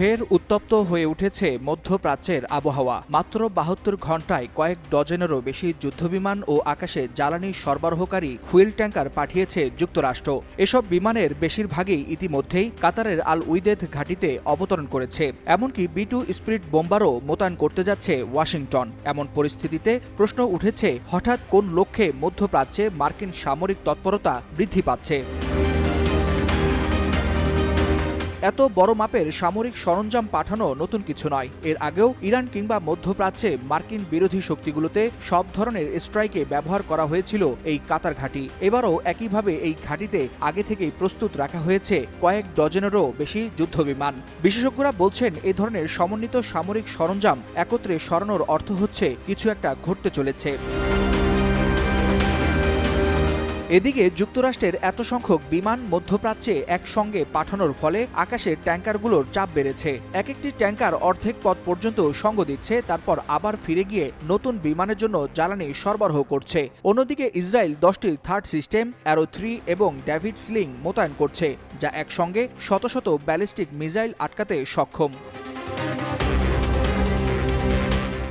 ফের উত্তপ্ত হয়ে উঠেছে মধ্যপ্রাচ্যের আবহাওয়া। মাত্র বাহাত্তর ঘন্টায় কয়েক ডজনেরও বেশি যুদ্ধবিমান ও আকাশে জ্বালানি সরবরাহকারী হুইল ট্যাঙ্কার পাঠিয়েছে যুক্তরাষ্ট্র। এসব বিমানের বেশিরভাগই ইতিমধ্যেই কাতারের আল উইদেদ ঘাঁটিতে অবতরণ করেছে। এমনকি বি টু স্পিরিট বোম্বারও মোতায়েন করতে যাচ্ছে ওয়াশিংটন। এমন পরিস্থিতিতে প্রশ্ন উঠেছে, হঠাৎ কোন লক্ষ্যে মধ্যপ্রাচ্যে মার্কিন সামরিক তৎপরতা বৃদ্ধি পাচ্ছে? এত বড় মাপের সামরিক সরঞ্জাম পাঠানো নতুন কিছু নয়। এর আগেও ইরান কিংবা মধ্যপ্রাচ্যে মার্কিন বিরোধী শক্তিগুলোতে সব ধরনের স্ট্রাইকে ব্যবহার করা হয়েছিল এই কাতার ঘাঁটি। এবারও একইভাবে এই ঘাঁটিতে আগে থেকেই প্রস্তুত রাখা হয়েছে কয়েক ডজনেরও বেশি যুদ্ধবিমান। বিশেষজ্ঞরা বলছেন, এ ধরনের সমন্বিত সামরিক সরঞ্জাম একত্রে সরানোর অর্থ হচ্ছে কিছু একটা ঘটতে চলেছে। এদিকে যুক্তরাষ্ট্রের এত সংখ্যক বিমান মধ্যপ্রাচ্যে একসঙ্গে পাঠানোর ফলে আকাশের ট্যাঙ্কারগুলোর চাপ বেড়েছে। এক একটি ট্যাঙ্কার অর্ধেক পথ পর্যন্ত সঙ্গ দিচ্ছে, তারপর আবার ফিরে গিয়ে নতুন বিমানের জন্য জ্বালানি সরবরাহ করছে। অন্যদিকে ইসরায়েল দশটি থার্ড সিস্টেম, অ্যারো থ্রি এবং ড্যাভিড স্লিং মোতায়েন করছে, যা একসঙ্গে শত শত ব্যালিস্টিক মিসাইল আটকাতে সক্ষম।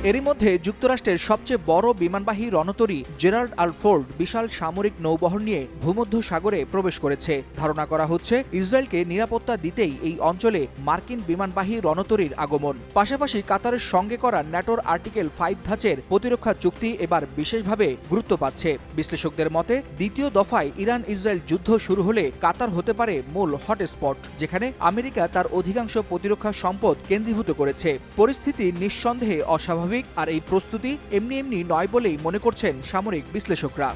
এরই মধ্যে যুক্তরাষ্ট্রের সবচেয়ে বড় বিমানবাহী রণতরী জেরাল্ড আলফোর্ড বিশাল সামরিক নৌবহর নিয়ে ভূমধ্য সাগরে প্রবেশ করেছে। ধারণা করা হচ্ছে, ইসরায়েলকে নিরাপত্তা দিতেই এই অঞ্চলে মার্কিন বিমানবাহী রণতরীর আগমন। পাশাপাশি কাতারের সঙ্গে করা ন্যাটোর আর্টিকেল ফাইভ ধাঁচের প্রতিরক্ষা চুক্তি এবার বিশেষভাবে গুরুত্ব পাচ্ছে। বিশ্লেষকদের মতে, দ্বিতীয় দফায় ইরান ইসরায়েল যুদ্ধ শুরু হলে কাতার হতে পারে মূল হটস্পট, যেখানে আমেরিকা তার অধিকাংশ প্রতিরক্ষা সম্পদ কেন্দ্রীভূত করেছে। পরিস্থিতি নিঃসন্দেহে অস্বাভাবিক। আর এই প্রস্তুতি এমনি এমনি নয় বলেই মনে করছেন সামরিক বিশ্লেষকরা।